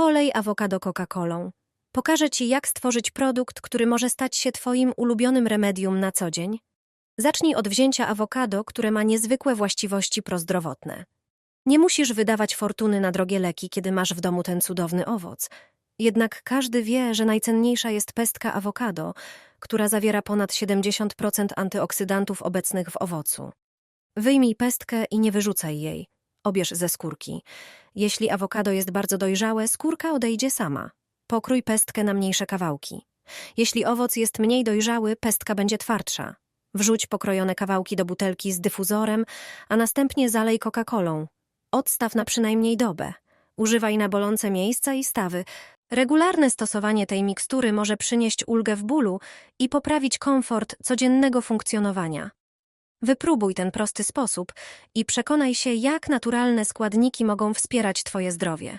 Polej awokado Coca-Colą. Pokażę Ci, jak stworzyć produkt, który może stać się Twoim ulubionym remedium na co dzień. Zacznij od wzięcia awokado, które ma niezwykłe właściwości prozdrowotne. Nie musisz wydawać fortuny na drogie leki, kiedy masz w domu ten cudowny owoc. Jednak każdy wie, że najcenniejsza jest pestka awokado, która zawiera ponad 70% antyoksydantów obecnych w owocu. Wyjmij pestkę i nie wyrzucaj jej. Obierz ze skórki. Jeśli awokado jest bardzo dojrzałe, skórka odejdzie sama. Pokrój pestkę na mniejsze kawałki. Jeśli owoc jest mniej dojrzały, pestka będzie twardsza. Wrzuć pokrojone kawałki do butelki z dyfuzorem, a następnie zalej Coca-Colą. Odstaw na przynajmniej dobę. Używaj na bolące miejsca i stawy. Regularne stosowanie tej mikstury może przynieść ulgę w bólu i poprawić komfort codziennego funkcjonowania. Wypróbuj ten prosty sposób i przekonaj się, jak naturalne składniki mogą wspierać Twoje zdrowie.